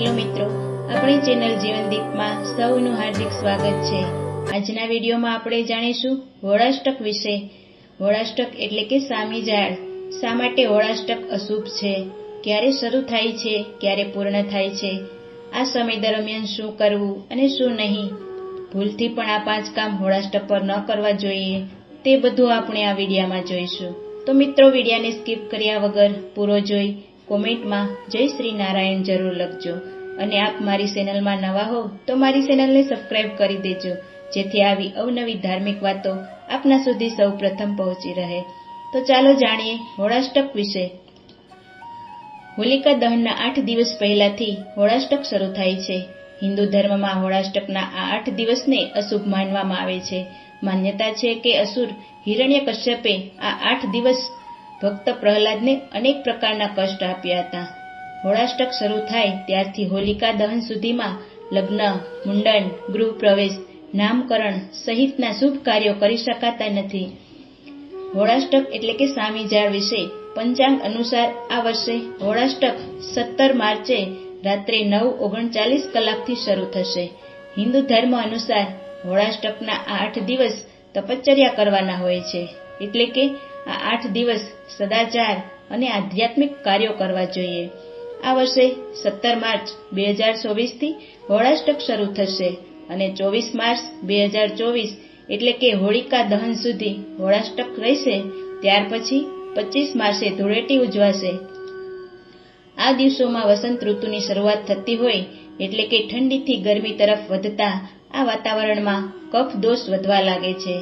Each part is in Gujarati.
હેલો મિત્રો, આપણી ચેનલ જીવનદીપમાં સૌનું હાર્દિક સ્વાગત છે. આજના વિડીયોમાં આપણે જાણીશું વોળાષ્ટક વિશે. વોળાષ્ટક એટલે કે સામી ઝાડ. શા માટે વોળાષ્ટક અશુભ છે? ક્યારે શરૂ થાય છે? ક્યારે પૂર્ણ થાય છે? આ સમય દરમિયાન શું કરવું અને શું નહીં? ભૂલથી પણ આ પાંચ કામ હોળાષ્ટક પર ન કરવા જોઈએ. તે બધું આપણે આ વિડીયામાં જોઈશું. તો મિત્રો, વિડીયાને સ્કીપ કર્યા વગર પૂરો જોઈ કોમેન્ટમાં જય શ્રી નારાયણ જરૂર લખજો. અને આપ મારી ચેનલમાં નવા હો તો મારી ચેનલને સબસ્ક્રાઇબ કરી દેજો, જેથી આવી અવનવી ધાર્મિક વાતો આપના સુધી સૌ પ્રથમ પહોંચી રહે. તો ચાલો જાણીએ હોળાષ્ટક વિશે. હોલિકા દહનના આઠ દિવસ પહેલાથી હોળાષ્ટક શરૂ થાય છે. હિન્દુ ધર્મમાં હોળાષ્ટકના આ આઠ દિવસને અશુભ માનવામાં આવે છે. માન્યતા છે કે અસુર હિરણ્ય કશ્યપે આ આઠ દિવસ ભક્ત પ્રહલાદને અનેક પ્રકારના કષ્ટ આપ્યા હતા. હોળાષ્ટક શરૂ થાય ત્યારથી હોલિકા દહન સુધીમાં લગ્ન, મુંડન, ગૃહ પ્રવેશ, નામકરણ સહિતના શુભ કાર્યો કરી શકાતા નથી. હોળાષ્ટક એટલે કે સામીજાળ વિશે પંચાંગ અનુસાર આ વર્ષે હોળાષ્ટક સત્તર માર્ચે રાત્રે નવ ઓગણચાલીસ કલાકથી શરૂ થશે. હિન્દુ ધર્મ અનુસાર હોળાષ્ટકના આઠ દિવસ તપશ્ચર્યા કરવાના હોય છે. એટલે કે આ આઠ દિવસ સદાચાર અને આધ્યાત્મિક કાર્યો કરવા જોઈએ. આ વર્ષે સત્તર માર્ચ બે હજાર ચોવીસથી હોળાષ્ટક શરૂ થશે અને ચોવીસ માર્ચ બે હજાર ચોવીસ એટલે કે હોળિકા દહન સુધી હોળાષ્ટક રહેશે. ત્યાર પછી પચીસ માર્ચે ધૂળેટી ઉજવાશે. આ દિવસોમાં વસંત ઋતુની શરૂઆત થતી હોય એટલે કે ઠંડીથી ગરમી તરફ વધતા આ વાતાવરણમાં કફ દોષ વધવા લાગે છે.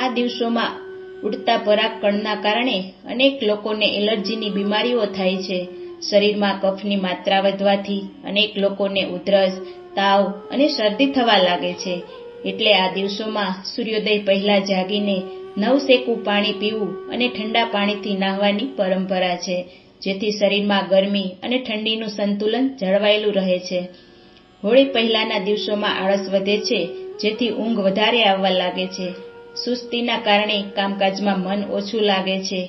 આ દિવસોમાં ઉડતા પરાગકણના કારણે અનેક લોકોને એલર્જીની બીમારીઓ થાય છે. શરીરમાં કફની માત્રા વધવાથી અનેક લોકોને ઉધરસ, તાવ અને શરદી થવા લાગે છે. એટલે આ દિવસોમાં સૂર્યોદય પહેલા જાગીને નવ શેકું પાણી પીવું અને ઠંડા પાણીથી નાહવાની પરંપરા છે, જેથી શરીરમાં ગરમી અને ઠંડીનું સંતુલન જળવાયેલું રહે છે. હોળી પહેલાના દિવસોમાં આળસ વધે છે, જેથી ઊંઘ વધારે આવવા લાગે છે. સુસ્તીના કારણે કામકાજમાં મન ઓછું લાગે છે.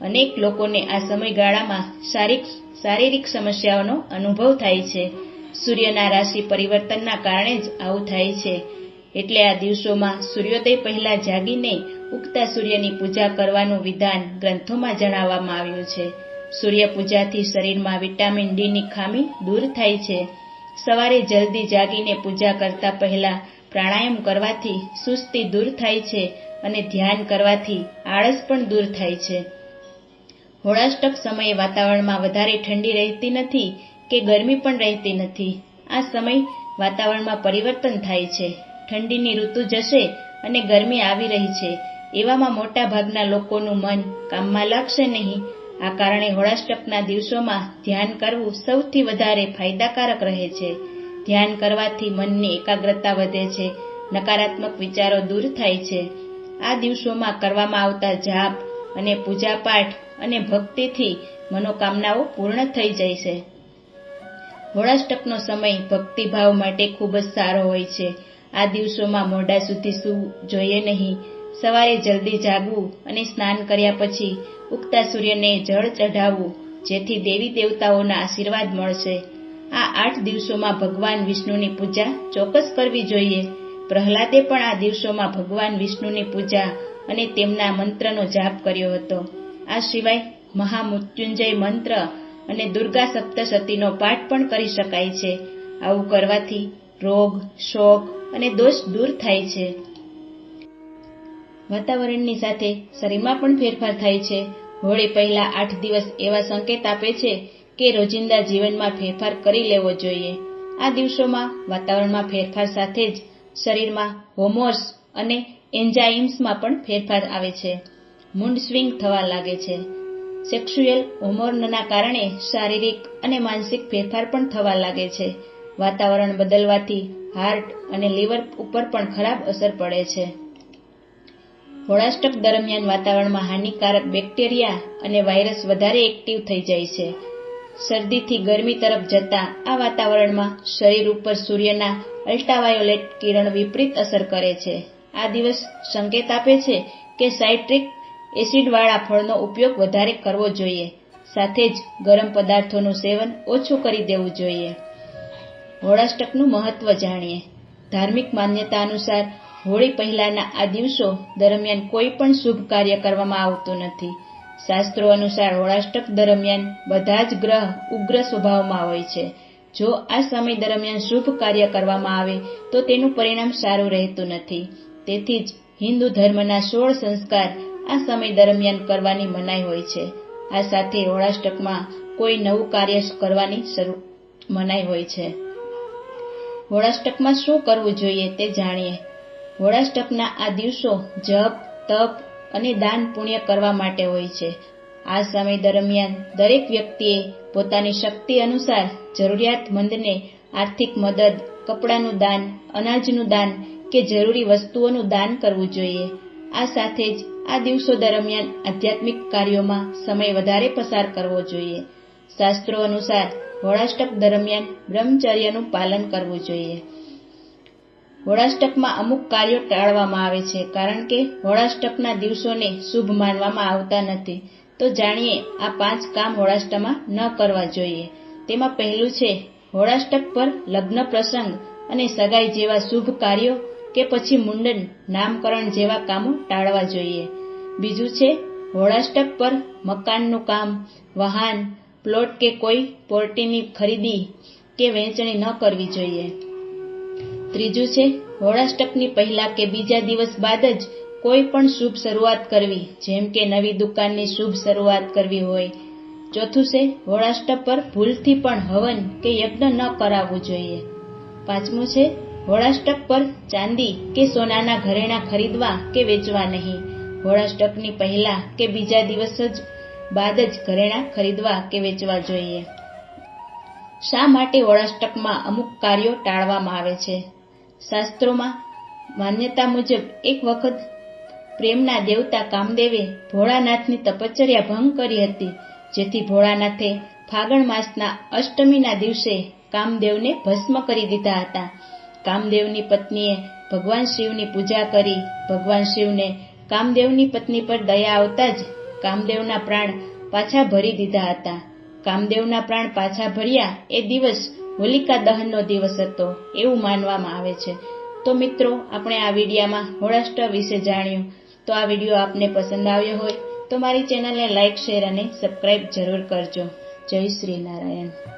અનેક લોકોને આ સમયગાળામાં શારીરિક સમસ્યાઓનો અનુભવ થાય છે. સૂર્યના રાશિ પરિવર્તનના કારણે જ આવું થાય છે. એટલે આ દિવસોમાં સૂર્યોદય પહેલા જાગીને ઉગતા સૂર્યની પૂજા કરવાનું વિધાન ગ્રંથોમાં જણાવવામાં આવ્યું છે. સૂર્ય પૂજાથી શરીરમાં વિટામિન ડીની ખામી દૂર થાય છે. સવારે જલ્દી જાગીને પૂજા કરતા પહેલા પ્રાણાયામ કરવાથી સુસ્તી દૂર થાય છે અને ધ્યાન કરવાથી આળસ પણ દૂર થાય છે. હોળાષ્ટક સમયે વાતાવરણમાં વધારે ઠંડી રહેતી નથી કે ગરમી પણ રહેતી નથી. આ સમય વાતાવરણમાં પરિવર્તન થાય છે. ઠંડીની ઋતુ જશે અને ગરમી આવી રહી છે. એવામાં મોટા ભાગના લોકોનું મન કામમાં લાગશે નહીં. આ કારણે હોળાષ્ટકના દિવસોમાં ધ્યાન કરવું સૌથી વધારે ફાયદાકારક રહે છે. ધ્યાન કરવાથી મનની એકાગ્રતા વધે છે. નકારાત્મક વિચારો દૂર થાય છે. આ દિવસોમાં કરવામાં આવતા જાપ અને પૂજાપાઠ અને ભક્તિથી મનોકામનાઓ પૂર્ણ થઈ જાય છે. હોળાષ્ટકનો સમય ભક્તિભાવ માટે ખૂબ જ સારો હોય છે. આ દિવસોમાં મોડા સુધી સૂવું જોઈએ નહીં. સવારે જલ્દી જાગવું અને સ્નાન કર્યા પછી ઉગતા સૂર્યને જળ ચઢાવવું, જેથી દેવી દેવતાઓના આશીર્વાદ મળશે. આ આઠ દિવસોમાં ભગવાન વિષ્ણુની પૂજા ચોક્કસ કરવી જોઈએ. પ્રહલાદે પણ આ દિવસોમાં ભગવાન વિષ્ણુની પૂજા અને તેમના મંત્રનો જાપ કર્યો હતો. આ સિવાય મહામૃત્યુંજય મંત્ર અને દુર્ગા સપ્તશતીનો પાઠ પણ કરી શકાય છે. આવું કરવાથી રોગ, શોક અને દોષ દૂર થાય છે. વાતાવરણની સાથે શરીરમાં પણ ફેરફાર થાય છે. હોળી પહેલા આઠ દિવસ એવા સંકેત આપે છે કે રોજિંદા જીવનમાં ફેરફાર કરી લેવો જોઈએ. આ દિવસોમાં વાતાવરણમાં ફેરફાર સાથે જ શરીરમાં હોમોર્સ અને એન્ઝાઇમ્સમાં પણ ફેરફાર આવે છે. મૂડ સ્વિંગ થવા લાગે છે. સેક્સ્યુઅલ હોર્મોનના કારણે શારીરિક અને માનસિક ફેરફાર પણ થવા લાગે છે. વાતાવરણ બદલવાથી હાર્ટ અને લીવર ઉપર પણ ખરાબ અસર પડે છે. હોળાષ્ટક દરમિયાન વાતાવરણમાં હાનિકારક બેક્ટેરિયા અને વાયરસ વધારે એક્ટિવ થઈ જાય છે. શરદીથી ગરમી તરફ જતા આ વાતાવરણમાં શરીર ઉપર સૂર્યના અલ્ટ્રાવાયોલેટ કિરણ વિપરીત અસર કરે છે. આ દિવસ સંકેત આપે છે કે સાઇટ્રિક એસિડવાળા ફળનો ઉપયોગ વધારે કરવો જોઈએ. સાથે જ ગરમ પદાર્થોનું સેવન ઓછું કરી દેવું જોઈએ. હોળાષ્ટકનું મહત્વ જાણીએ. ધાર્મિક માન્યતા અનુસાર, હોળી પહેલાના આ દિવસો દરમિયાન કોઈ પણ શુભ કાર્ય કરવામાં આવતું નથી. શાસ્ત્રો અનુસાર હોળાષ્ટક દરમિયાન બધા જ ગ્રહ ઉગ્ર સ્વભાવમાં હોય છે. જો આ સમય દરમિયાન શુભ કાર્ય કરવામાં આવે, તો તેનું પરિણામ સારું રહેતું નથી. તેથી જ હિન્દુ ધર્મના સોળ સંસ્કાર આ સમય દરમિયાન કરવાની મનાઈ હોય છે. આ સાથે હોળાષ્ટકમાં કોઈ નવું કાર્ય કરવાની શરૂ મનાઈ હોય છે. હોળાષ્ટકમાં શું કરવું જોઈએ તે જાણીએ. હોળાષ્ટકના આ દિવસો જપ, તપ અને દાન પુણ્ય કરવા માટે હોય છે. આ સમય દરમિયાન દરેક વ્યક્તિએ પોતાની શક્તિ અનુસાર જરૂરિયાતમંદને આર્થિક મદદ, કપડાનું દાન, અનાજનું દાન કે જરૂરી વસ્તુઓનું દાન કરવું જોઈએ. આ સાથે જ આ દિવસો દરમિયાન આધ્યાત્મિક કાર્યોમાં સમય વધારે પસાર કરવો જોઈએ. શાસ્ત્રો અનુસાર હોળાષ્ટક દરમિયાન બ્રહ્મચર્યનું પાલન કરવું જોઈએ. હોળાષ્ટકમાં અમુક કાર્યો ટાળવામાં આવે છે, કારણ કે હોળાષ્ટકના દિવસોને શુભ માનવામાં આવતા નથી. તો જાણીએ આ પાંચ કામ હોળાષ્ટમાં ન કરવા જોઈએ. તેમાં પહેલું છે હોળાષ્ટક પર લગ્ન પ્રસંગ અને સગાઈ જેવા શુભ કાર્યો કે પછી મુંડન નામકરણ જેવા કામો ટાળવા જોઈએ. બીજું છે હોળાષ્ટક પર મકાનનું કામ, વાહન, પ્લોટ કે કોઈ પોર્ટીની ખરીદી કે વેચણી ન કરવી જોઈએ. ત્રીજું છે હોળાષ્ટકની પહેલા કે બીજા દિવસ બાદ જ કોઈ પણ શુભ શરૂઆત કરવી, જેમ કે નવી દુકાનની શુભ શરૂઆત કરવી હોય. ચોથું છે હોળાષ્ટક પર ભૂલથી પણ હવન કે યજ્ઞ ન કરાવવું જોઈએ. પાંચમું છે હોળાષ્ટક પર ચાંદી કે સોનાના ઘરેણા ખરીદવા કે વેચવા નહીં. હોળાષ્ટકની પહેલા કે બીજા દિવસ જ બાદ જ ઘરેણા ખરીદવા કે વેચવા જોઈએ. શા માટે હોળાષ્ટકમાં અમુક કાર્યો ટાળવામાં આવે છે? શાસ્ત્રોમાં માન્યતા મુજબ એક વખત પ્રેમના દેવતા કામદેવે ભોળાનાથની તપશ્ચર્યા ભંગ કરી હતી, જેથી ભોળાનાથે ફાગણ માસના અષ્ટમીના દિવસે કામદેવને ભસ્મ કરી દીધા હતા. કામદેવની પત્નીએ ભગવાન શિવની પૂજા કરી. ભગવાન શિવને કામદેવની પત્ની પર દયા આવતા જ કામદેવના પ્રાણ પાછા ભરી દીધા હતા. કામદેવના પ્રાણ પાછા ભર્યા એ દિવસ હોલિકા દહનનો દિવસ હતો એવું માનવામાં આવે છે. તો મિત્રો, આપણે આ વિડીયામાં હોળાષ્ટક વિશે જાણ્યું. તો આ વીડિયો આપને પસંદ આવ્યો હોય તો મારી ચેનલને લાઇક શેર અને સબસ્ક્રાઇબ જરૂર કરજો. જય શ્રી નારાયણ.